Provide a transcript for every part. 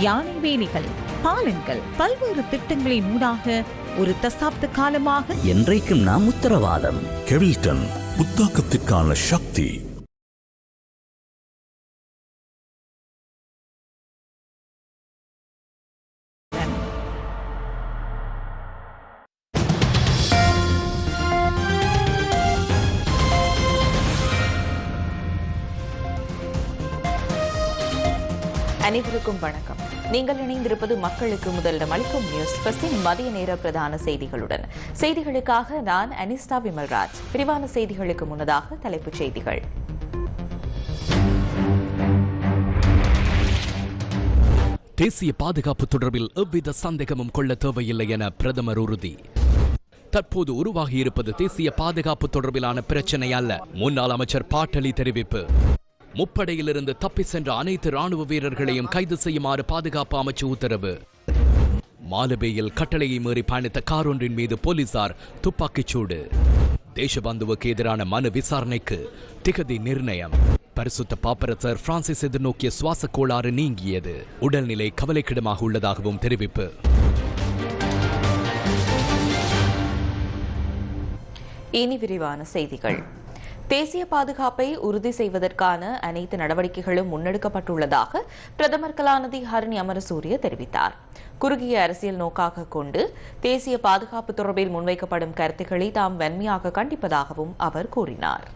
யானை வேலிகள் பாலங்கள் பல்வேறு திட்டங்களின் ஊடாக ஒரு தசாப்த காலமாக என்றைக்கும் நாம் உத்தரவாதம். கெவில்டன் புத்தாக்கத்திற்கான சக்தி நீங்கள் இணைந்திருப்பது மக்களுக்கு முதலிடம் அளிக்கும் நியூஸ் பஸ்டின் மதிய நேர பிரதான செய்திகளுடன். செய்திகளுக்காக நான் அனிஸ்தா விமல்ராஜ். விரிவான செய்திகளுக்கு முன்னதாக தலைப்புச் செய்திகள். தேசிய பாதுகாப்பு தொடர்பில் எவ்வித சந்தேகமும் கொள்ள தேவையில்லை என பிரதமர் உறுதி. தற்போது உருவாகியிருப்பது தேசிய பாதுகாப்பு தொடர்பிலான பிரச்சனை அல்ல முன்னாள் அமைச்சர் பாட்டலி தெரிவிப்பு. முப்படையிலிருந்து தப்பி சென்ற அனைத்து ராணுவ வீரர்களையும் கைது செய்யுமாறு பாதுகாப்பு அமைச்சு உத்தரவு. மாலபேயில் கட்டளையை மீறி பயணித்த கார் ஒன்றின் மீது போலீசார் துப்பாக்கிச் சூடு. தேசபந்துவுக்கு எதிரான மனு விசாரணைக்கு திகதி நிர்ணயம். பரிசுத்த பாப்பரசர் பிரான்சிஸ் எதிர்நோக்கிய சுவாச கோளாறு நீங்கியது. உடல்நிலை கவலைக்கிடமாக உள்ளதாகவும் தெரிவிப்பு. இனி விரிவான செய்திகள். தேசிய பாதுகாப்பை உறுதி செய்வதற்கான அனைத்து நடவடிக்கைகளும் முன்னெடுக்கப்பட்டுள்ளதாக பிரதமர் கலாநிதி ஹரணி அமரசூரிய தெரிவித்தார். குறுகிய அரசியல் நோக்காக கொண்டு தேசிய பாதுகாப்பு தொடர்பில் முன்வைக்கப்படும் கருத்துக்களை தாம் வன்மையாக கண்டிப்பதாகவும் அவர் கூறினார்.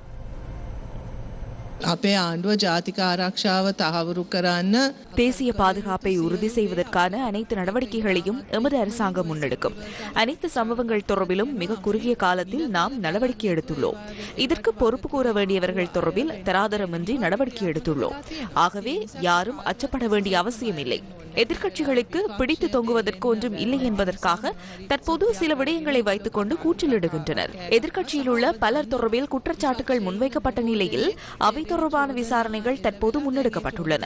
අපේ ආණ්ඩුව ජාතික ආරක්ෂාව තහවුරු කරන්න தேசிய பாதுகாப்பை உறுதி செய்வதற்கான அனைத்து நடவடிக்கைகளையும் எமது அரசாங்கம் முன்னெடுக்கும் அனைத்து சம்பவங்கள் தொடர்பிலும் மிக குறுகிய காலத்தில் நாம் நடவடிக்கை எடுத்துள்ளோம் இதற்கு பொறுப்பு கூற வேண்டியவர்கள் தொடர்பில் தராதரமின்றி நடவடிக்கை எடுத்துள்ளோம் ஆகவே யாரும் அச்சப்பட வேண்டிய அவசியமில்லை எதிர்க்கட்சிகளுக்கு பிடித்து தொங்குவதற்கு ஒன்றும் இல்லை என்பதற்காக தற்போது சில விடயங்களை வைத்துக் கொண்டு கூச்சலிடுகின்றனர் எதிர்க்கட்சியில் உள்ள பலர் தொடர்பில் குற்றச்சாட்டுகள் முன்வைக்கப்பட்ட நிலையில் அவை தொடர்பான விசாரணைகள் தற்போது முன்னெடுக்கப்பட்டுள்ளன.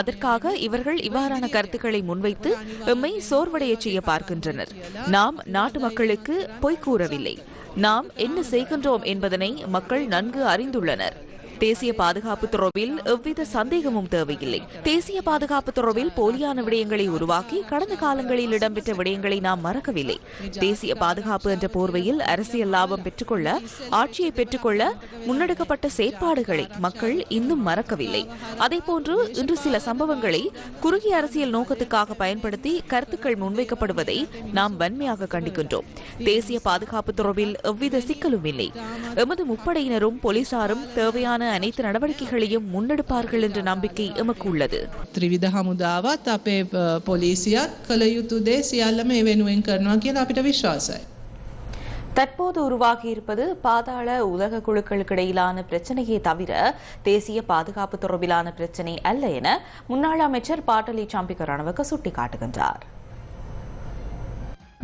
அதற்காக இவர்கள் இவ்வாறான கருத்துக்களை முன்வைத்து எம்மை சோர்வடைய செய்ய பார்க்கின்றனர். நாம் நாட்டு மக்களுக்கு பொய் கூறவில்லை. நாம் என்ன செய்கின்றோம் என்பதனை மக்கள் நன்கு அறிந்துள்ளனர். தேசிய பாதுகாப்பு தொடர்பில் எவ்வித சந்தேகமும் தேவையில்லை. தேசிய பாதுகாப்பு தொடர்பில் போலியான விடயங்களை உருவாக்கி கடந்த காலங்களில் இடம்பெற்ற விடயங்களை நாம் மறக்கவில்லை. தேசிய பாதுகாப்பு என்ற போர்வையில் அரசியல் லாபம் பெற்றுக்கொள்ள ஆட்சியை பெற்றுக்கொள்ள முன்னெடுக்கப்பட்ட செயற்பாடுகளை மக்கள் இன்னும் மறக்கவில்லை. அதேபோன்று இன்று சில சம்பவங்களை குறுகிய அரசியல் நோக்கத்துக்காக பயன்படுத்தி கருத்துக்கள் முன்வைக்கப்படுவதை நாம் வன்மையாக கண்டிக்கின்றோம். தேசிய பாதுகாப்பு தொடர்பில் எவ்வித சிக்கலும் இல்லை. எமது முப்படையினரும் போலீசாரும் தேவையான அனைத்து நடவடிக்கைகளையும் முன்னெடுப்பார்கள் என்ற நம்பிக்கை எமக்கு உள்ளது ත්‍රිවිධ හමුදාවත් අපේ අ, පොලිසියත් කළ යුතු දේ සියල්ලම ඒ වෙනුවෙන් කරනවා කියලා අපිට විශ්වාසයි. தற்போது உருவாகியிருப்பது பாதாள உலக குழுக்களுக்கிடையிலான பிரச்சனையே தவிர தேசிய பாதுகாப்பு தொடர்பிலான பிரச்சனை அல்ல என முன்னாள் அமைச்சர் பாட்டலி சாம்பிக ரணவக்க சுட்டிக்காட்டுகின்றார்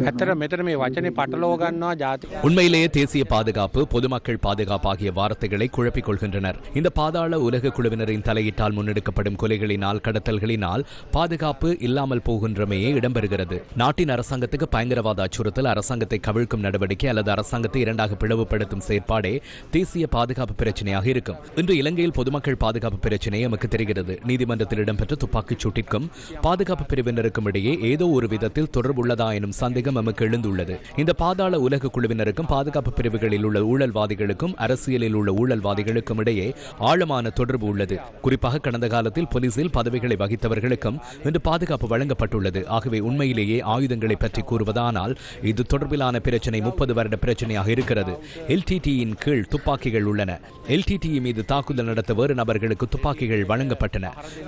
ඇතර මෙතන මේ වචනේ පටලෝ ගන්නවා ජාති உண்மையிலேயே தேசிய பாதுகாப்பு பொதுமக்கள் பாதுகாப்பு ஆகிய வார்த்தைகளை குழப்பிக் கொள்கின்றனர் இந்த பாதாள உலக குழுவினரின் தலையீட்டால் முன்னெடுக்கப்படும் கொலைகளினால் கடத்தல்களினால் பாதுகாப்பு இல்லாமல் போகின்றமையே இடம்பெறுகிறது நாட்டின் அரசாங்கத்துக்கு பயங்கரவாத அச்சுறுத்தல் அரசாங்கத்தை கவிழ்க்கும் நடவடிக்கை அல்லது அரசாங்கத்தை இரண்டாக பிளவுபடுத்தும் செயற்பாடே தேசிய பாதுகாப்பு பிரச்சனையாக இருக்கும் இன்று இலங்கையில் பொதுமக்கள் பாதுகாப்பு பிரச்சனை நமக்கு தெரிகிறது நீதிமன்றத்தில் இடம்பெற்ற துப்பாக்கிச் சூட்டிற்கும் பாதுகாப்பு பிரிவினருக்கும் இடையே ஏதோ ஒரு விதத்தில் தொடர்புள்ளதா எனும் சந்தேகம் சந்தேகம் நமக்கு எழுந்துள்ளது. இந்த பாதாள உலக குழுவினருக்கும் பாதுகாப்பு பிரிவுகளில் உள்ள ஊழல்வாதிகளுக்கும் அரசியலில் உள்ள ஊழல்வாதிகளுக்கும் இடையே ஆழமான தொடர்பு உள்ளது. குறிப்பாக கடந்த காலத்தில் போலீசில் பதவிகளை வகித்தவர்களுக்கும் இன்று பாதுகாப்பு வழங்கப்பட்டுள்ளது. ஆகவே உண்மையிலேயே ஆயுதங்களை பற்றி கூறுவதானால் இது தொடர்பிலான பிரச்சனை முப்பது வருட பிரச்சனையாக இருக்கிறது. எல்டிடியின் கீழ் துப்பாக்கிகள் உள்ளன. எல்டிடி மீது தாக்குதல் நடத்த வேறு நபர்களுக்கு துப்பாக்கிகள் வழங்கப்பட்டன.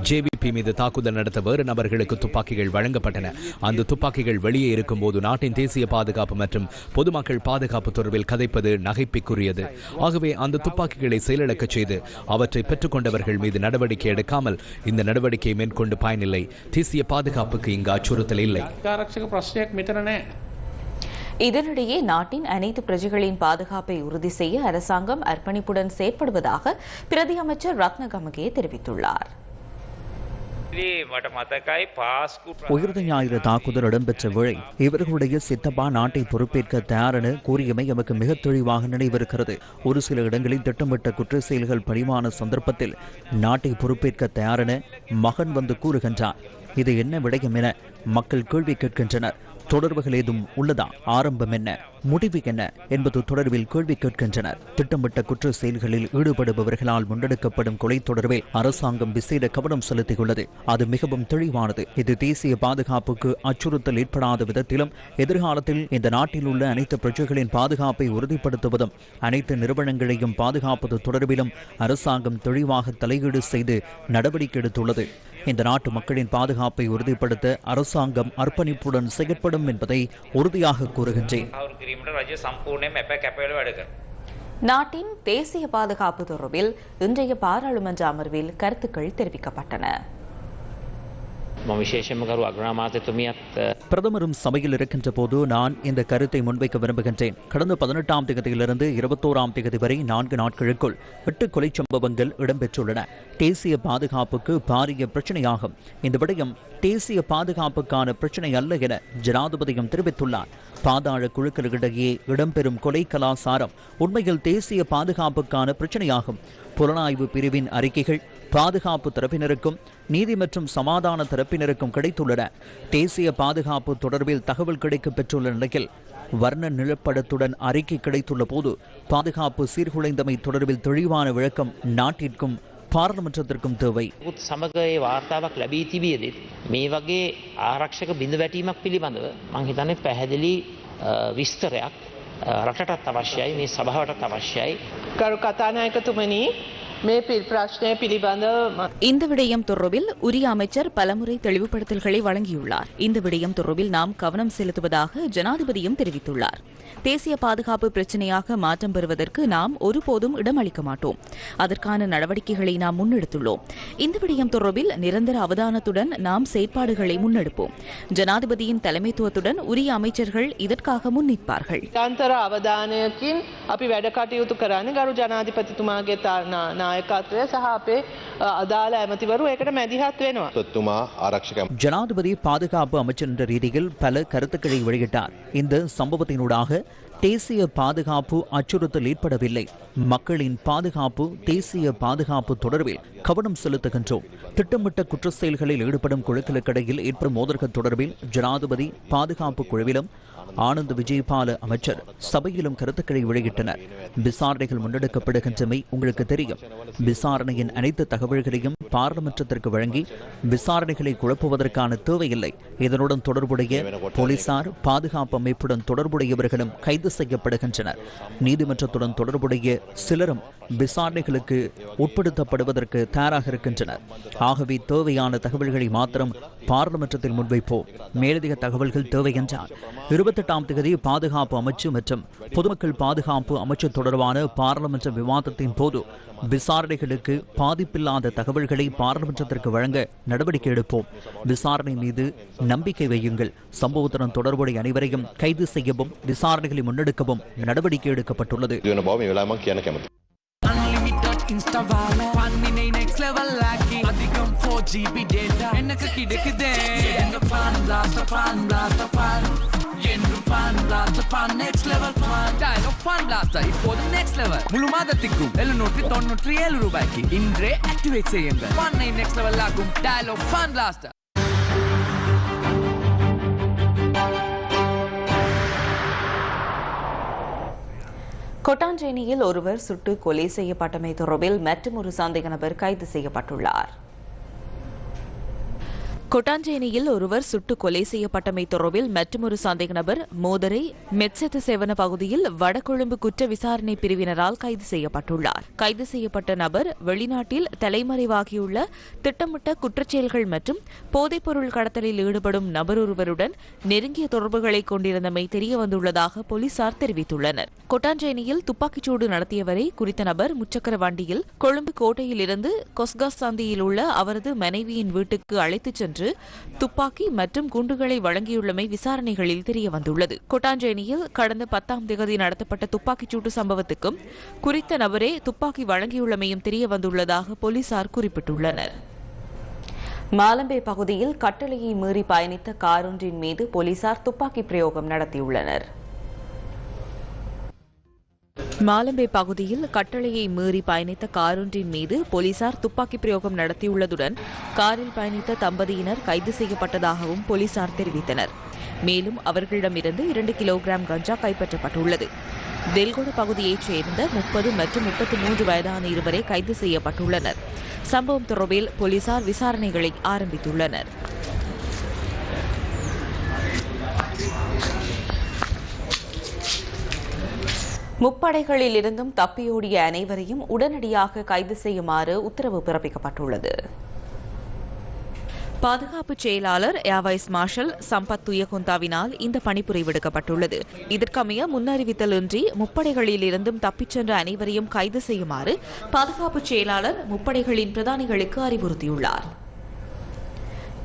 ஜேவிபி மீது தாக்குதல் நடத்த வேறு நபர்களுக்கு துப்பாக்கிகள் வழங்கப்பட்டன. அந்த துப்பாக்கிகள் வெளியே இருக்கும்போது நாட்டின் தேசிய பாதுகாப்பு மற்றும் பொதுமக்கள் பாதுகாப்பு தொடர்பில் கதைப்பது நகைப்பிற்குரியது ஆகவே அந்த துப்பாக்கிகளை செயலிழக்க செய்து அவற்றை பெற்றுக்கொண்டவர்கள் மீது நடவடிக்கை எடுக்காமல் இந்த நடவடிக்கையை மேற்கொண்டு பயனில்லை. தேசிய பாதுகாப்புக்கு இங்கு அச்சுறுத்தல் இல்லை. இதனிடையே நாட்டின் அனைத்து பிரஜைகளின் பாதுகாப்பை உறுதி செய்ய அரசாங்கம் அர்ப்பணிப்புடன் செயற்படுவதாக பிரதி அமைச்சர் ரத்ன கமகே தெரிவித்துள்ளார். உயிர்ந்த ஞாயிறு தாக்குதல் இடம்பெற்ற வேளை இவர்களுடைய சித்தப்பா நாட்டை பொறுப்பேற்க தயாரென கூறியமை எமக்கு மிக தெளிவாக நினைவிருக்கிறது. ஒரு சில இடங்களில் திட்டமிட்ட குற்ற செயல்கள் பரிமாண சந்தர்ப்பத்தில் நாட்டை பொறுப்பேற்க தயாரென மகன் வந்து கூறுகின்றார். இது என்ன விடயம் என மக்கள் கேள்வி கேட்கின்றனர். தொடர்புகள் ஏதும் உள்ளதா? ஆரம்பம் என்ன? முடிவு என்ன? என்பது தொடர்பில் கேள்வி கேட்கின்றனர். திட்டமிட்ட குற்ற செயல்களில் ஈடுபடுபவர்களால் முன்னெடுக்கப்படும் கொலை தொடர்பில் அரசாங்கம் விசேட கவனம் செலுத்தியுள்ளது. அது மிகவும் தெளிவானது. இது தேசிய பாதுகாப்புக்கு அச்சுறுத்தல் ஏற்படாத விதத்திலும் எதிர்காலத்தில் இந்த நாட்டில் உள்ள அனைத்து பிரஜைகளின் பாதுகாப்பை உறுதிப்படுத்துவதும் அனைத்து நிறுவனங்களையும் பாதுகாப்பது தொடர்பிலும் அரசாங்கம் தெளிவாக தலையீடு செய்து நடவடிக்கை எடுத்துள்ளது. இந்த நாட்டு மக்களின் பாதுகாப்பை உறுதிப்படுத்த அரசாங்கம் அர்ப்பணிப்புடன் செயற்படும் என்பதை உறுதியாக கூறுகின்றேன். நாட்டின் தேசிய பாதுகாப்பு தொடர்பில் இன்றைய பாராளுமன்ற அமர்வில் கருத்துக்கள் தெரிவிக்கப்பட்டன. பிரதமரும் சபையில் இருக்கின்ற போது நான் இந்த கருத்தை முன்வைக்க விரும்புகின்றேன். கடந்த பதினெட்டாம் தேதியிலிருந்து இருபத்தோராம் தேதி வரை நான்கு நாட்களுக்குள் எட்டு கொலை சம்பவங்கள் இடம்பெற்றுள்ளன. தேசிய பாதுகாப்புக்கு பாரிய பிரச்சனையாகும். இந்த விடயம் தேசிய பாதுகாப்புக்கான பிரச்சனை அல்ல என ஜனாதிபதியும் தெரிவித்துள்ளார். பாதாள குழுக்களிடையே இடம்பெறும் கொலை கலாசாரம் உண்மையில் தேசிய பாதுகாப்புக்கான பிரச்சனையாகும். புலனாய்வு பிரிவின் அறிக்கைகள் பாதுகாப்பு தரப்பினருக்கும் நீதி மற்றும் சமாதான தரப்பினருக்கும் கிடைத்துள்ளன தேசிய பாதுகாப்பு தொடர்பில் தகவல் கிடைக்கப் பெற்றுள்ள நிலையில் வர்ண நிலப்படத்துடன் அறிக்கை கிடைத்துள்ள போது பாதுகாப்பு சீர்குலைந்தமை தொடர்பில் தெளிவான விளக்கம் நாட்டிற்கும் பாராளுமன்றத்திற்கும் தேவை කුත් සමග ඒ වාර්තාවක් ලැබී තිබියදෙත් මේ වගේ ආරක්ෂක බිඳ වැටීමක් පිළිබඳව මං හිතන්නේ පැහැදිලි අ, විස්තරයක් අ, රටටත් අවශ්‍යයි මේ සභාවටත් අවශ්‍යයි කරු කතානායකතුමනී இந்த விடயம் தொடர்பில் உரிய அமைச்சர் பலமுறை தெளிவுபடுத்தல்களை வழங்கியுள்ளார். இந்த விடயம் தொடர்பில் நாம் கவனம் செலுத்துவதாக ஜனாதிபதியும் தெரிவித்துள்ளார். தேசிய பாதுகாப்பு பிரச்சினையாக மாற்றம் பெறுவதற்கு நாம் ஒருபோதும் இடமளிக்க மாட்டோம். அதற்கான நடவடிக்கைகளை நாம் முன்னெடுத்துள்ளோம். இந்த விடயம் தொடர்பில் நிரந்தர அவதானத்துடன் நாம் செயற்பாடுகளை முன்னெடுப்போம். ஜனாதிபதியின் தலைமைத்துவத்துடன் உரிய அமைச்சர்கள் இதற்காக முன்னிற்பார்கள். அவதானத்தின் அப்படி வேடக்காட்டியுத்துக்கரான கரு ஜனாதிபதி ගරු ජනාධිපතිතුමාගේ තා- නා- නායකත්වය සහ අපේ අ, අදාළ ඇමතිවරු ඒකට මැදිහත් වෙනවා. තුමා ආරක්ෂක ஜனாதிபதி பாதுகாப்பு அமைச்சர் என்ற ரீதியில் பல கருத்துக்களை வெளியிட்டார் இந்த சம்பவத்தினூடாக தேசிய பாதுகாப்பு அச்சுறுத்தல் ஏற்படவில்லை. மக்களின் பாதுகாப்பு தேசிய பாதுகாப்பு தொடர்பில் கவனம் செலுத்துகின்றோம். திட்டமிட்ட குற்ற செயல்களில் ஈடுபடும் குழுக்களுக்கிடையில் ஏற்படும் மோதல்கள் தொடர்பில் ஜனாதிபதி பாதுகாப்பு குழுவிலும் ஆனந்த் விஜயபால அமைச்சர் சபையிலும் கருத்துக்களை வெளியிட்டனர். விசாரணைகள் முன்னெடுக்கப்படுகின்றமை உங்களுக்கு தெரியும். விசாரணையின் அனைத்து தகவல்களையும் பாராளுமன்றத்திற்கு வழங்கி விசாரணைகளை குழப்புவதற்கான தேவையில்லை. இதனுடன் தொடர்புடைய போலீசார் பாதுகாப்பு அமைப்புடன் தொடர்புடையவர்களும் கைது செய்யப்படுகின்றனர். நீதிமன்றத்துடன் தொடர்புடைய சிலரும் விசாரணைகளுக்கு உட்படுத்தப்படுவதற்கு தயாராக இருக்கின்றனர். ஆகவே தேவையான தகவல்களை மாத்திரம் பாராளுமன்றத்தில் முன்வைப்போம். மேலதிக தகவல்கள் தேவை என்றால் இருபத்தெட்டாம் தேதி பாதுகாப்பு அமைச்சு மற்றும் பொதுமக்கள் பாதுகாப்பு அமைச்சு தொடர்பான பாராளுமன்ற விவாதத்தின் போது விசாரணைகளுக்கு பாதிப்பில்லாத தகவல்களை பாராளுமன்றத்திற்கு வழங்க நடவடிக்கை எடுப்போம். விசாரணை மீது நம்பிக்கை வையுங்கள். சம்பவத்துடன் தொடர்புடைய அனைவரையும் கைது செய்யவும் விசாரணைகளை முன்னெடுக்கவும் நடவடிக்கை எடுக்கப்பட்டுள்ளது. இன்ஸ்டாவால பண்ணினை நெக்ஸ்ட் லெவல் ஆக்கி அதிகம் ஃபோர் ஜிபி டேட்டா எனக்கு கிடைக்குதே எங்க பான் பிளாஸ்ட் பான் பிளாஸ்ட் பான் என்று fun blast fun next level fun dialog fun blast இப்போது நெக்ஸ்ட் லெவல் முழு மாதத்திற்கும் எழுநூற்றி தொண்ணூற்றி ஏழு ரூபாய்க்கு இன்றே ஆக்டிவேட் செய்யுங்கள் ஃபன்னை நெக்ஸ்ட் லெவல் ஆகும் டயலாக் பான் பிளாஸ்ட் கொட்டாஞ்சேனியில் ஒருவர் சுட்டு கொலை செய்யப்பட்டமை தொடர்பில் மற்றும் ஒரு சந்தேக நபர் கைது செய்யப்பட்டுள்ளார். கொட்டாஞ்சேனியில் ஒருவர் சுட்டு கொலை செய்யப்பட்டமை தொடர்பில் மற்றொரு சந்தேக நபர் மோதரை மெட்செத்த செவன பகுதியில் வடகொழும்பு குற்ற விசாரணை பிரிவினரால் கைது செய்யப்பட்டுள்ளார். கைது செய்யப்பட்ட நபர் வெளிநாட்டில் தலைமறைவாகியுள்ள திட்டமிட்ட குற்றச்செயல்கள் மற்றும் போதைப்பொருள் கடத்தலில் ஈடுபடும் நபர் ஒருவருடன் நெருங்கிய தொடர்புகளை கொண்டிருந்தமை தெரியவந்துள்ளதாக போலீசார் தெரிவித்துள்ளனர். கொட்டாஞ்சேனியில் துப்பாக்கிச்சூடு நடத்தியவரை குறித்த நபர் முச்சக்கர வண்டியில் கொழும்பு கோட்டையிலிருந்து கொஸ்காஸ் சந்தியில் உள்ள அவரது மனைவியின் வீட்டுக்கு அழைத்துச் சென்று துப்பாக்கி மற்றும் குண்டுகளை வழங்கியுள்ளமை விசாரணைகளில் தெரியவந்துள்ளது. கொட்டாஞ்சேனியில் கடந்த பத்தாம் தேதி நடத்தப்பட்ட துப்பாக்கிச்சூட்டு சம்பவத்துக்கும் குறித்த நபரே துப்பாக்கி வழங்கியுள்ளமையும் தெரியவந்துள்ளதாக போலீசார் குறிப்பிட்டுள்ளனர். மாலம்பே பகுதியில் கட்டளையை மீறி பயணித்த காரொன்றின் மீது போலீசார் துப்பாக்கி பிரயோகம் நடத்தியுள்ளனர். மாலம்பே பகுதியில் கட்டளையை மீறி பயணித்த காரொன்றின் மீது போலீசார் துப்பாக்கி பிரயோகம் நடத்தியுள்ளதுடன் காரில் பயணித்த தம்பதியினர் கைது செய்யப்பட்டதாகவும் போலீசார் தெரிவித்தனர். மேலும் அவர்களிடமிருந்து இரண்டு கிலோகிராம் கஞ்சா கைப்பற்றப்பட்டுள்ளது. தெல்கொட பகுதியைச் சேர்ந்த முப்பது மற்றும் முப்பத்தி மூன்று வயதான இருவரை கைது செய்யப்பட்டுள்ளனர். சம்பவம் தொடர்பில் போலீசார் விசாரணைகளை ஆரம்பித்துள்ளனர். முப்படைகளில் இருந்தும் தப்பியோடிய அனைவரையும் உடனடியாக கைது செய்யுமாறு உத்தரவு பிறப்பிக்கப்பட்டுள்ளது. பாதுகாப்பு செயலாளர் ஏர்வைஸ் மார்ஷல் சம்பத் துயகுந்தாவினால் இந்த பணிபுரி விடுக்கப்பட்டுள்ளது. இதற்கமைய முன்னறிவித்தலின்றி முப்படைகளில் இருந்தும் தப்பிச் சென்ற அனைவரையும் கைது செய்யுமாறு பாதுகாப்பு செயலாளர் முப்படைகளின் பிரதானிகளுக்கு அறிவுறுத்தியுள்ளார்.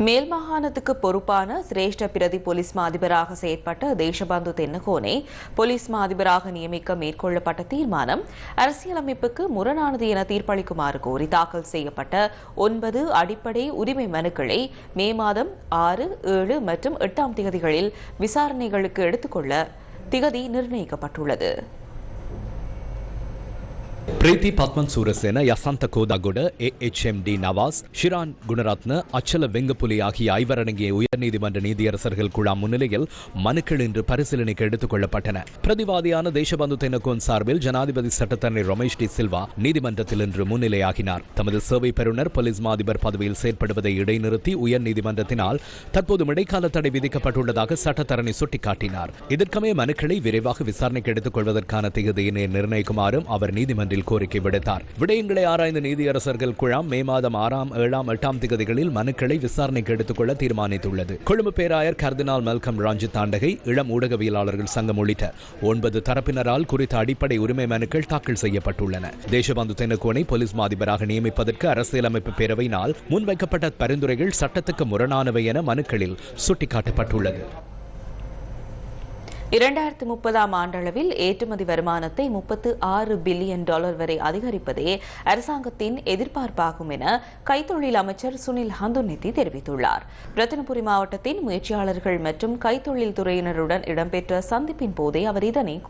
மேல் மாகாணத்துக்கு பொறுப்பான சிரேஷ்ட பிரதி போலீஸ் மாதிபராக செயற்பட்ட தேசபந்து தென்னகோனை போலீஸ் மா அதிபராக நியமிக்க மேற்கொள்ளப்பட்ட தீர்மானம் அரசியலமைப்புக்கு முரணானது என தீர்ப்பளிக்குமாறு கோரி தாக்கல் செய்யப்பட்ட ஒன்பது அடிப்படை உரிமை மனுக்களை மே மாதம் ஆறு ஏழு மற்றும் எட்டாம் திகதிகளில் விசாரணைகளுக்கு எடுத்துக்கொள்ள திகதி நிர்ணயிக்கப்பட்டுள்ளது. ಪ್ರೀತಿ ಪದ್ಮನ್ ಸೂರಸೇನ ಯಸಂತ ಕೋದಾಗುಡ ஏஎச்எம்டி நவாஸ் ஷிரான் குணரத்ன அச்சல வெங்கப்புலி ஆகிய ஐவரடங்கிய உயர்நீதிமன்ற நீதியரசர்கள் குழாம் முன்னிலையில் மனுக்கள் இன்று பரிசீலனைக்கு எடுத்துக் கொள்ளப்பட்டன பிரதிவாதியான தேசபந்து தென்னகோன் சார்பில் ஜனாதிபதி சட்டத்தரணி ரமேஷ் டி சில்வா நீதிமன்றத்தில் இன்று முன்னிலையாகினார் தமது சேவை பெறுநர் போலீஸ் மாதிபர் பதவியில் செயற்படுவதை இடைநிறுத்தி உயர்நீதிமன்றத்தினால் தற்போது இடைக்கால தடை விதிக்கப்பட்டுள்ளதாக சட்டத்தரணி சுட்டிக்காட்டினார் இதற்கமே மனுக்களை விரைவாக விசாரணைக்கு எடுத்துக் கொள்வதற்கான திகதியினை நிர்ணயிக்குமாறும் அவர் நீதிமன்றில் கோரிக்கை விடுத்தார். விடயங்களை ஆராய்ந்த நீதியரசர்கள் குழாம் மே மாதம் ஆறாம் ஏழாம் எட்டாம் திகதிகளில் மனுக்களை விசாரணைக்கு எடுத்துக்கொள்ள தீர்மானித்துள்ளது. கொழும்பு பேராயர் கர்தினால் மல்கம் ராஞ்சித் தாண்டகை இளம் ஊடகவியலாளர்கள் சங்கம் உள்ளிட்ட ஒன்பது தரப்பினரால் குறித்த அடிப்படை உரிமை மனுக்கள் தாக்கல் செய்யப்பட்டுள்ளன. தேசபந்து தென்னக்கோனை போலீஸ் மாதிபராக நியமிப்பதற்கு அரசியலமைப்பு பேரவையினால் முன்வைக்கப்பட்ட பரிந்துரைகள் சட்டத்துக்கு முரணானவை என மனுக்களில் சுட்டிக்காட்டப்பட்டுள்ளது. இரண்டாயிரத்தி முப்பதாம் ஆண்டளவில் ஏற்றுமதி வருமானத்தை முப்பத்து ஆறு பில்லியன் டாலர் வரை அதிகரிப்பதே அரசாங்கத்தின் எதிர்பார்ப்பாகும் என கைத்தொழில் அமைச்சர் சுனில் ஹந்துநிதி தெரிவித்துள்ளார். ரத்தினபுரி மாவட்டத்தின் முயற்சியாளர்கள் மற்றும் கைத்தொழில் துறையினருடன் இடம்பெற்ற சந்திப்பின் போதே அவர் இதனை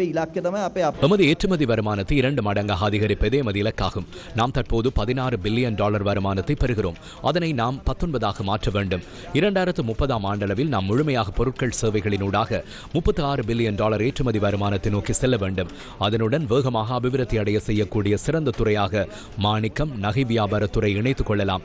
கூறினார் நமது ஏற்றுமதி வருமானத்தை இரண்டு மடங்காக அதிகரிப்பதே எமது இலக்காகும். நாம் தற்போது பதினாறு பில்லியன் டாலர் வருமானத்தை பெறுகிறோம். அதனை நாம் பத்தொன்பதாக மாற்ற வேண்டும். இரண்டாயிரத்து முப்பதாம் ஆண்டளவில் நாம் முழுமையாக பொருட்கள் சேவைகளினூடாக முப்பத்தி ஆறு பில்லியன் டாலர் ஏற்றுமதி வருமானத்தை நோக்கி செல்ல வேண்டும். அதனுடன் வேகமாக அபிவிருத்தி அடைய செய்யக்கூடிய சிறந்த துறையாக மாணிக்கம் நகை வியாபாரத்துறை இணைத்துக் கொள்ளலாம்.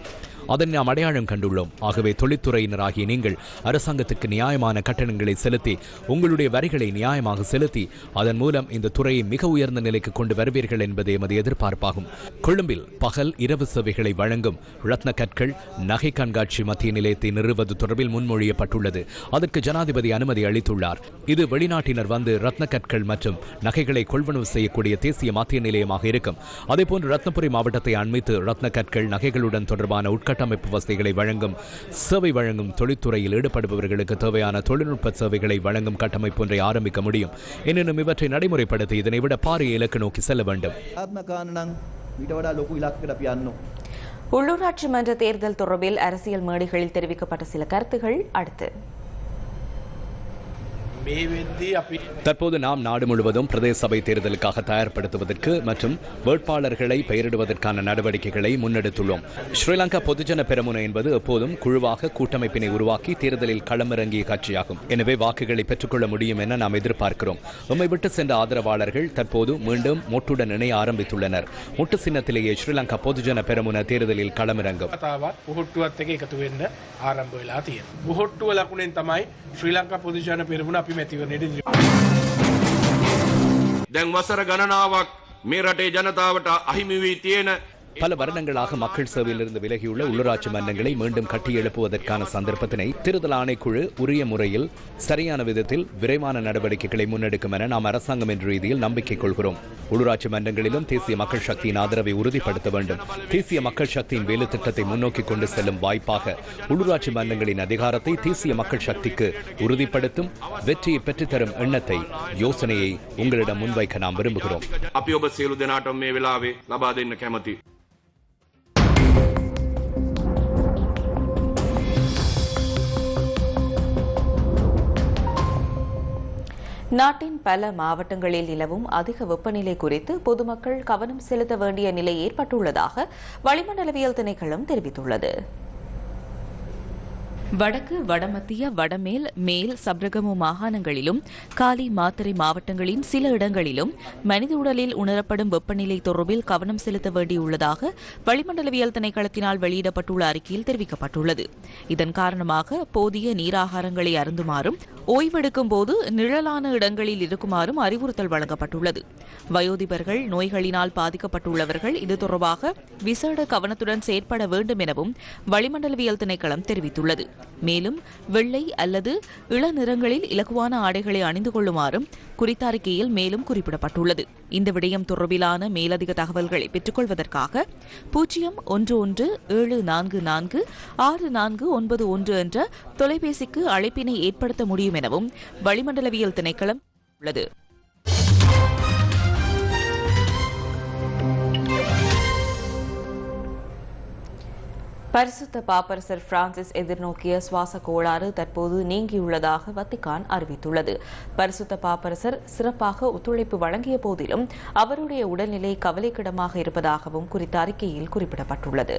அதன் நாம் அடையாளம் கண்டுள்ளோம். ஆகவே தொழில்துறையினராகிய நீங்கள் அரசாங்கத்துக்கு நியாயமான கட்டணங்களை செலுத்தி உங்களுடைய வரிகளை நியாயமாக செலுத்தி அதன் மூலம் இந்த துறையை மிக உயர்ந்த நிலைக்கு கொண்டு வருவீர்கள் என்பது எமது எதிர்பார்ப்பாகும். கொழும்பில் பகல் இரவு சேவைகளை வழங்கும் ரத்ன கற்கள் நகை கண்காட்சி மத்திய நிலையத்தை நிறுவது தொடர்பில் முன்மொழியப்பட்டுள்ளது. அதற்கு ஜனாதிபதி அனுமதி அளித்துள்ளார். இது வெளிநாட்டினர் வந்து ரத்ன கற்கள் மற்றும் நகைகளை கொள்வனவு செய்யக்கூடிய தேசிய மத்திய நிலையமாக இருக்கும். அதேபோன்று ரத்னபுரி மாவட்டத்தை அண்மித்து ரத்ன கற்கள் நகைகளுடன் தொடர்பான உட்கட்டமைப்பு வசதிகளை வழங்கும் சேவை வழங்கும் தொழில்துறையில் ஈடுபடுபவர்களுக்கு தேவையான தொழில்நுட்ப சேவைகளை வழங்கும் கட்டமைப்பு ஒன்றை ஆரம்பிக்க முடியும். எனினும் இவற்றை நடைமுறைப்படுத்தி இதனை விட பாரிய இலக்கு நோக்கி செல்ல வேண்டும். உள்ளூராட்சி மன்ற தேர்தல் தொடர்பில் அரசியல் மேடைகளில் தெரிவிக்கப்பட்ட சில கருத்துகள் அடுத்து. தற்போது நாம் நாடு முழுவதும் பிரதேச சபை தேர்தலுக்காக தயார்படுத்துவதற்கு மற்றும் வேட்பாளர்களை பெயரிடுவதற்கான நடவடிக்கைகளை முன்னெடுத்துள்ளோம். ஸ்ரீலங்கா பொதுஜன பெருமுனை என்பது எப்போதும் குழுவாக கூட்டமைப்பினை உருவாக்கி தேர்தலில் களமிறங்கிய கட்சியாகும். எனவே வாக்குகளை பெற்றுக்கொள்ள முடியும் என நாம் எதிர்பார்க்கிறோம். உண்மை விட்டு சென்ற ஆதரவாளர்கள் தற்போது மீண்டும் மொட்டுடன் இணைய ஆரம்பித்துள்ளனர். மொட்டு சின்னத்திலேயே ஸ்ரீலங்கா பொதுஜன பெருமுன தேர்தலில் களமிறங்கும். ஒகொட்டுவத்தை ஆரம்பித்து ஒகொட்டுவ லகுணேன் தமாய் ஸ்ரீலங்கா பொதுஜன பெருமுன அபி මන්ත්‍රී මැතිවරණයට ඉදිරිපත් දැන් වසර ගණනාවක් මේ රටේ ජනතාවට අහිමි වී තියෙන பல வருடங்களாக மக்கள் சேவையிலிருந்து விலகியுள்ள உள்ளூராட்சி மன்றங்களை மீண்டும் கட்டியெழுப்புவதற்கான சந்தர்ப்பத்தினை தேர்தல் ஆணைக்குழு உரிய முறையில் சரியான விதத்தில் விரைவான நடவடிக்கைகளை முன்னெடுக்கும் என நாம் அரசாங்கம் என்ற ரீதியில் நம்பிக்கை கொள்கிறோம் உள்ளூராட்சி மன்றங்களிலும் தேசிய மக்கள் சக்தியின் ஆதரவை உறுதிப்படுத்த வேண்டும் தேசிய மக்கள் சக்தியின் வேலை திட்டத்தை முன்னோக்கி கொண்டு செல்லும் வாய்ப்பாக உள்ளூராட்சி மன்றங்களின் அதிகாரத்தை தேசிய மக்கள் சக்திக்கு உறுதிப்படுத்தும் வெற்றியை பெற்றுத்தரும் எண்ணத்தை யோசனையை உங்களிடம் முன்வைக்க நாம் விரும்புகிறோம் අපි ඔබ සියලු දෙනාට මේ වෙලාවේ ලබා දෙන්න කැමති. நாட்டின் பல மாவட்டங்களில் நிலவும் அதிக வெப்பநிலை குறித்து பொதுமக்கள் கவனம் செலுத்த வேண்டிய நிலை ஏற்பட்டுள்ளதாக வளிமண்டலவியல் திணைக்களம் தெரிவித்துள்ளது. வடக்கு வடமத்திய வடமேல் மேல் சப்ரகமு மாகாணங்களிலும் காலி மாத்தறை மாவட்டங்களின் சில இடங்களிலும் மனித உடலில் உணரப்படும் வெப்பநிலை தொடர்பில் கவனம் செலுத்த வேண்டியுள்ளதாக வளிமண்டலவியல் திணைக்களத்தினால் வெளியிடப்பட்டுள்ள அறிக்கையில் தெரிவிக்கப்பட்டுள்ளது. இதன் காரணமாக போதிய நீராகாரங்களை அருந்துமாறும் ஓய்வெடுக்கும் போது நிழலான இடங்களில் இருக்குமாறும் அறிவுறுத்தல் வழங்கப்பட்டுள்ளது. வயோதிபர்கள் நோய்களினால் பாதிக்கப்பட்டுள்ளவர்கள் இது தொடர்பாக விசேட கவனத்துடன் செயற்பட வேண்டும் எனவும் வளிமண்டலவியல் திணைக்களம் தெரிவித்துள்ளது. மேலும் வெள்ளை அல்லது இள நிறங்களில் இலகுவான ஆடைகளை அணிந்து கொள்ளுமாறும் குறித்த அறிக்கையில் மேலும் குறிப்பிடப்பட்டுள்ளது. இந்த விடயம் தொடர்பிலான மேலதிக தகவல்களை பெற்றுக்கொள்வதற்காக பூஜ்ஜியம் ஒன்று ஒன்று ஏழு நான்கு நான்கு ஆறு நான்கு ஒன்பது ஒன்று என்ற தொலைபேசிக்கு அழைப்பினை ஏற்படுத்த முடியும் எனவும் வளிமண்டலவியல் திணைக்களம் உள்ளது. பரிசுத்த பாப்பரசர் பிரான்சிஸ் எதிர்நோக்கிய சுவாச கோளாறு தற்போது நீங்கியுள்ளதாக வத்திகான் அறிவித்துள்ளது. பரிசுத்த பாப்பரசர் சிறப்பாக ஒத்துழைப்பு வழங்கிய போதிலும் அவருடைய உடல்நிலை கவலைக்கிடமாக இருப்பதாகவும் குறித்த அறிக்கையில் குறிப்பிடப்பட்டுள்ளது.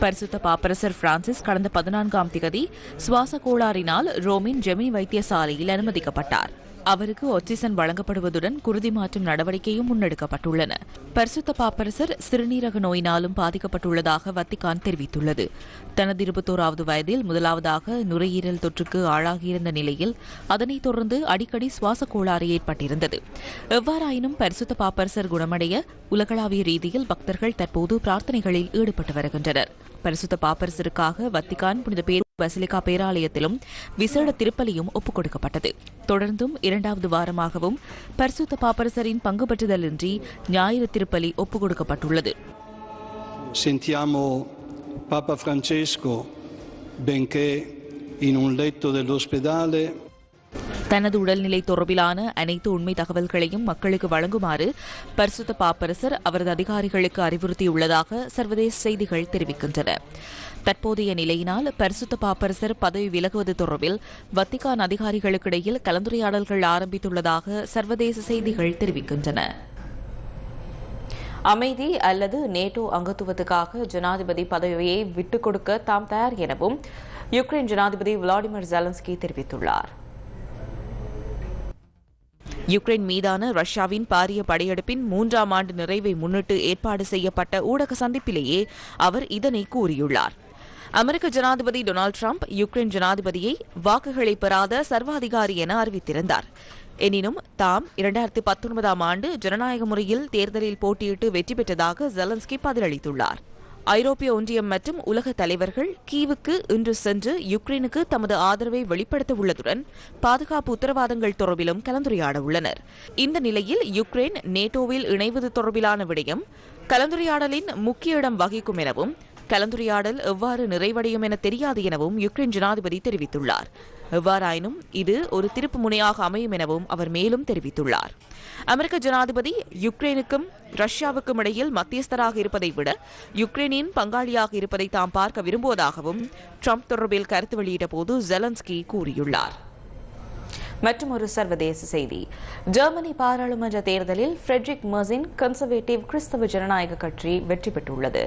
பரிசுத்த பாப்பரசர் பிரான்சிஸ் கடந்த பதினான்காம் திகதி சுவாச கோளாறினால் ரோமின் ஜெமினி வைத்தியசாலையில் அனுமதிக்கப்பட்டார். அவருக்கு ஒக்சிசன் வழங்கப்படுவதுடன் குருதி மாற்றும் நடவடிக்கையும் முன்னெடுக்கப்பட்டுள்ளன. பரிசுத்த பாப்பரசர் சிறுநீரக நோயினாலும் பாதிக்கப்பட்டுள்ளதாக வத்திகான் தெரிவித்துள்ளது. தனது இருபத்தோராவது வயதில் முதலாவதாக நுரையீரல் தொற்றுக்கு ஆளாகியிருந்த நிலையில் அதனைத் தொடர்ந்து அடிக்கடி சுவாச கோளாறு ஏற்பட்டிருந்தது. எவ்வாறாயினும் பரிசுத்த பாப்பரசர் குணமடைய உலகளாவிய ரீதியில் பக்தர்கள் தற்போது பிரார்த்தனைகளில் ஈடுபட்டு வருகின்றனர். பரிசுத்த பாப்பரசருக்காக வத்திகான் புனித பேர் பசிலிகா பேராலயத்திலும் விசேட திருப்பலியும் ஒப்புக் கொடுக்கப்பட்டது தொடர்ந்தும் இரண்டாவது வாரமாகவும் பரிசுத்த பாப்பரசரின் பங்கு பெற்றுதலின்றி ஞாயிறு திருப்பலி ஒப்புக் கொடுக்கப்பட்டுள்ளது Sentiamo Papa Francesco, benché in un letto dell'ospedale, தனது உடல்நிலை தொடர்பிலான அனைத்து உண்மை தகவல்களையும் மக்களுக்கு வழங்குமாறு பரிசுத்த பாப்பரசர் அவரது அதிகாரிகளுக்கு அறிவுறுத்தியுள்ளதாக சர்வதேச செய்திகள் தெரிவிக்கின்றன. தற்போதைய நிலையினால் பரிசுத்த பாப்பரசர் பதவி விலகுவது தொடர்பில் வத்திகான் அதிகாரிகளுக்கிடையில் கலந்துரையாடல்கள் ஆரம்பித்துள்ளதாக சர்வதேச செய்திகள் தெரிவிக்கின்றன. அமைதி அல்லது நேட்டோ அங்கத்துவத்துக்காக ஜனாதிபதி பதவியை விட்டுக் கொடுக்க தாம் தயார் எனவும் யுக்ரைன் ஜனாதிபதி விளாடிமிர் ஜெலன்ஸ்கி தெரிவித்துள்ளார். யுக்ரைன் மீதான ரஷ்யாவின் பாரிய படையெடுப்பின் மூன்றாம் ஆண்டு நிறைவை முன்னிட்டு ஏற்பாடு செய்யப்பட்ட ஊடக சந்திப்பிலேயே அவர் இதனை கூறியுள்ளார். அமெரிக்க ஜனாதிபதி டொனால்டு டிரம்ப் யுக்ரைன் ஜனாதிபதியை வாக்குகளை பெறாத சர்வாதிகாரி என அறிவித்திருந்தார். எனினும் தாம் இரண்டாயிரத்தி பத்தொன்பதாம் ஆண்டு ஜனநாயக முறையில் தேர்தலில் போட்டியிட்டு வெற்றி பெற்றதாக ஜெலன்ஸ்கி பதிலளித்துள்ளார். ஐரோப்பிய ஒன்றியம் மற்றும் உலக தலைவர்கள் கீவுக்கு இன்று சென்று யுக்ரைனுக்கு தமது ஆதரவை வெளிப்படுத்த உள்ளதுடன் பாதுகாப்பு உத்தரவாதங்கள் தொடர்பிலும் கலந்துரையாட உள்ளனர். இந்த நிலையில் யுக்ரைன் நேட்டோவில் இணைவது தொடர்பிலான விடயம் கலந்துரையாடலின் முக்கிய இடம் வகிக்கும் எனவும் கலந்துரையாடல் எவ்வாறு நிறைவடையும் என தெரியாது எனவும் யுக்ரைன் ஜனாதிபதி தெரிவித்துள்ளார். எவ்வாறாயினும் இது ஒரு திருப்பு முனையாக அமையும் எனவும் அவர் மேலும் தெரிவித்துள்ளார். அமெரிக்க ஜனாதிபதி யுக்ரைனுக்கும் ரஷ்யாவுக்கும் இடையில் மத்தியஸ்தராக இருப்பதை விட யுக்ரைனின் பங்காளியாக இருப்பதை தாம் பார்க்க விரும்புவதாகவும் ட்ரம்ப் தொடர்பில் கருத்து வெளியிட்ட போது ஜெலன்ஸ்கி கூறியுள்ளார். மற்றும் ஒரு சர்வதேச செய்தி. ஜெர்மனி பாராளுமன்ற தேர்தலில் ஃப்ரெட்ரிக் மர்சின் கன்சர்வேட்டிவ் கிறிஸ்தவ ஜனநாயக கட்சி வெற்றி பெற்றுள்ளது.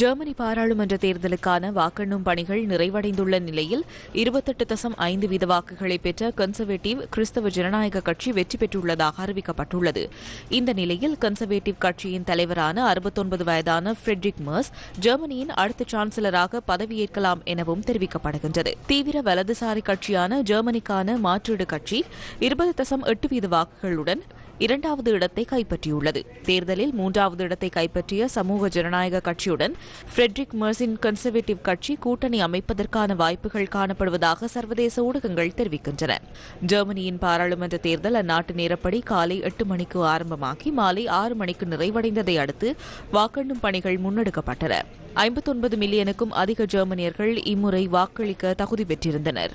ஜெர்மனி பாராளுமன்ற தேர்தலுக்கான வாக்கெண்ணும் பணிகள் நிறைவடைந்துள்ள நிலையில் இருபத்தெட்டு தசம் ஐந்து வீத வாக்குகளை பெற்ற கன்சர்வேட்டிவ் கிறிஸ்தவ ஜனநாயக கட்சி வெற்றி பெற்றுள்ளதாக அறிவிக்கப்பட்டுள்ளது. இந்த நிலையில் கன்சர்வேட்டிவ் கட்சியின் தலைவரான அறுபத்தொன்பது வயதான ஃபிரெட்ரிக் மர்ஸ் ஜெர்மனியின் அடுத்த சான்சலராக பதவியேற்கலாம் எனவும் தெரிவிக்கப்படுகின்றது. தீவிர வலதுசாரி கட்சியான ஜெர்மனிக்கான மாற்றீடு கட்சி இருபது தசம் எட்டு வீத வாக்குகளுடன் இரண்டாவது இடத்தை கைப்பற்றியுள்ளது. தேர்தலில் மூன்றாவது இடத்தை கைப்பற்றிய சமூக ஜனநாயக கட்சியுடன் ஃபிரெட்ரிக் மர்சின் கன்சர்வேட்டிவ் கட்சி கூட்டணி அமைப்பதற்கான வாய்ப்புகள் காணப்படுவதாக சர்வதேச ஊடகங்கள் தெரிவிக்கின்றன. ஜெர்மனியின் பாராளுமன்ற தேர்தல் அந்நாட்டு நேரப்படி காலை எட்டு மணிக்கு ஆரம்பமாகி மாலை ஆறு மணிக்கு நிறைவடைந்ததை அடுத்து வாக்கெண்ணும் பணிகள் முன்னெடுக்கப்பட்டன. ஐம்பத்தொன்பது மில்லியனுக்கும் அதிக ஜெர்மனியர்கள் இம்முறை வாக்களிக்க தகுதி பெற்றிருந்தனர்.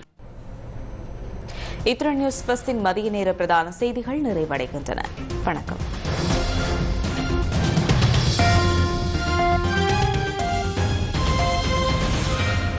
இத்துடன் நியூஸ் பஸ்டின் மதிய நேர பிரதான செய்திகள் நிறைவடைகின்றன. வணக்கம்.